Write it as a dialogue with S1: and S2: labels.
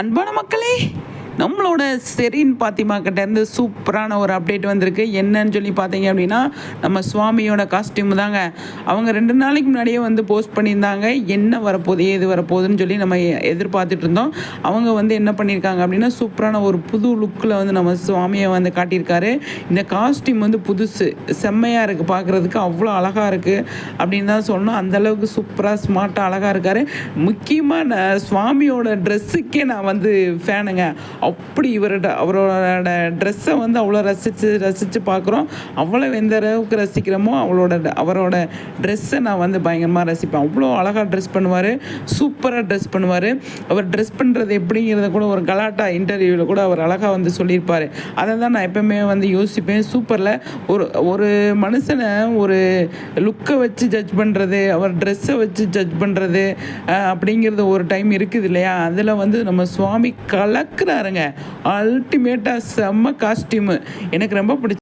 S1: அன்பான மக்களே நம்மளோட செரீன் பாத்திமா கிட்டேருந்து சூப்பரான ஒரு அப்டேட் வந்திருக்கு. என்னன்னு சொல்லி பார்த்தீங்க அப்படின்னா நம்ம சுவாமியோட காஸ்டியூம் தாங்க. அவங்க ரெண்டு நாளைக்கு முன்னாடியே வந்து போஸ்ட் பண்ணியிருந்தாங்க. என்ன வரப்போகுது ஏது வரப்போகுதுன்னு சொல்லி நம்ம எதிர்பார்த்துட்டு இருந்தோம். அவங்க வந்து என்ன பண்ணியிருக்காங்க அப்படின்னா சூப்பரான ஒரு புது லுக்கில் வந்து நம்ம சுவாமியை வந்து காட்டியிருக்காரு. இந்த காஸ்டியூம் வந்து புதுசு. செம்மையாக இருக்குது பார்க்குறதுக்கு அவ்வளோ அழகாக இருக்குது அப்படின்னு தான் சொல்லணும். அந்தளவுக்கு சூப்பராக ஸ்மார்ட்டாக அழகாக இருக்கார். முக்கியமாக நான் சுவாமியோட ட்ரெஸ்ஸுக்கே நான் வந்து ஃபேனுங்க அப்படி இவரோட அவரோட ட்ரெஸ்ஸை வந்து அவ்வளோ ரசித்து ரசித்து பார்க்குறோம். அவ்வளோ எந்த அளவுக்கு ரசிக்கிறோமோ அவளோட அவரோட ட்ரெஸ்ஸை நான் வந்து பயங்கரமாக ரசிப்பேன். அவ்வளோ அழகாக ட்ரெஸ் பண்ணுவார். சூப்பராக ட்ரெஸ் பண்ணுவார். அவர் ட்ரெஸ் பண்ணுறது எப்படிங்கிறத கூட ஒரு கலாட்டா இன்டர்வியூவில் கூட அவர் அழகாக வந்து சொல்லியிருப்பார். அதை தான் நான் எப்போவுமே வந்து யோசிப்பேன். சூப்பரில் ஒரு ஒரு மனுஷனை ஒரு லுக்கை வச்சு ஜட்ஜ் பண்ணுறது அவர் ட்ரெஸ்ஸை வச்சு ஜட்ஜ் பண்ணுறது அப்படிங்கிறது ஒரு டைம் இருக்குது இல்லையா? அதில் வந்து நம்ம சுவாமி கலக்கிறாருங்க. அல்டிமேட்டாக செம்ம காஸ்டியூமு எனக்கு ரொம்ப பிடிச்ச